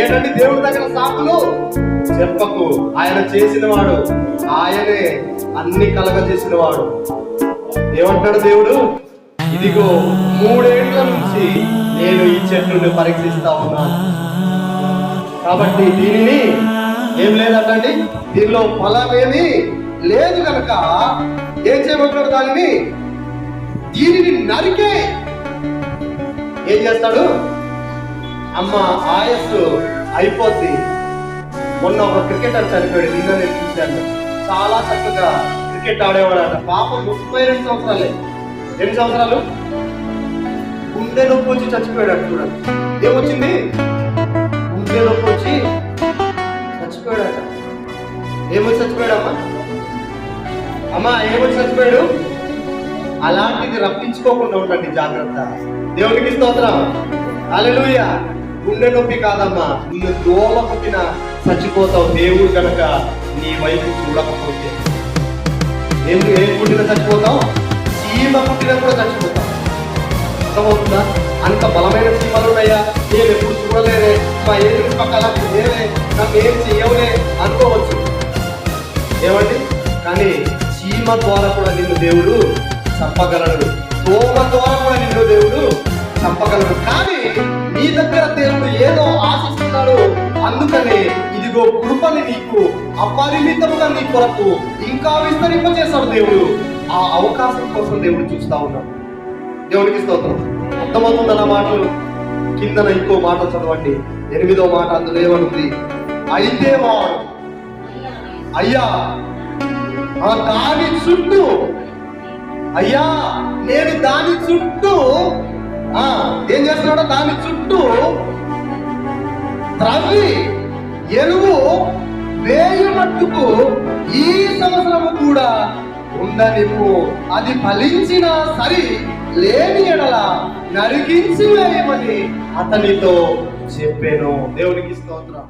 ఏంటంటే దేవుడి దగ్గర సాకులు? చెప్పకు. ఆయన చేసిన వాడు ఆయనే అన్ని కలగ చేసిన వాడు ఏమంటాడు దేవుడు? ఇదిగో మూడేళ్ళ నుంచి నేను ఈ చెట్టుని పరీక్షిస్తా ఉన్నాను. కాబట్టి దీనిని ఏం లేదంటండి? దీనిలో ఫలమేమి లేదు కనుక ఏం చేయమంటాడు దానిని? దీనిని నరికే ఏం చేస్తాడు? అమ్మ ఆయస్సు అయిపోద్ది. మొన్న ఒక క్రికెటర్ చనిపోయాడు నిన్న నేను చూశాను. చాలా చక్కగా క్రికెట్ ఆడేవాడు పాపం ముప్పై రెండు సంవత్సరాలే. ఎన్ని సంవత్సరాలు? గుండె నొప్పి వచ్చి చచ్చిపోయాడు చూడండి. ఏమొచ్చింది? గుండె నొప్పి వచ్చి చచ్చిపోయాడట. ఏమొచ్చి చచ్చిపోయాడమ్మా? అమ్మా ఏమొచ్చి చచ్చిపోయాడు? అలాంటిది రప్పించుకోకుండా ఉండండి జాగ్రత్త. దేవునికి స్తోత్రం. అలెలుయ గుండె నొప్పి కాదమ్మా. నిన్ను దోల పుట్టిన చచ్చిపోతావు దేవుడు కనుక నీ వైపు చూడకపోతే. ఏం ఏం పుట్టిన చచ్చిపోతావు? చీమ పుట్టిన కూడా చచ్చిపోతావు. అర్థమవుతుందా? అంత బలమైన చీమలు ఉన్నాయా? నేను ఎప్పుడు చూడలేదే. మా ఏది పక్కల లేదే. నాకు ఏం చేయవులే అనుకోవచ్చు. ఏమండి? కానీ చీమ ద్వారా కూడా నిన్ను దేవుడు చంపగలడు. తోమ ద్వారా కూడా నిన్ను దేవుడు చంపగలడు. కానీ అందుకనే ఇదిగో కృపని నీకు అపరిమితముగా నీ కొరకు ఇంకా విస్తరింపజేశాడు దేవుడు. ఆ అవకాశం కోసం దేవుడు చూస్తా ఉన్నాడు. దేవుడికి స్తోత్రం. అర్థమవుతుంది అన్న మాటలు? కిందన ఇంకో మాట చదవండి. ఎనిమిదో మాట అందులో ఏమనుంది? అయితే వాడు అయ్యా ఆ దాని చుట్టూ అయ్యా నేను దాని చుట్టూ ఆ ఏం చేస్తున్నాడో? దాని చుట్టూ త్రవ్వి ఎరువు వేయునట్టుకు ఈ సంవత్సరము కూడా ఉండనివ్వు అది ఫలించిన సరి లేని ఎడల నరికించి వేయమని అతనితో చెప్పాను. దేవునికి స్తోత్రం.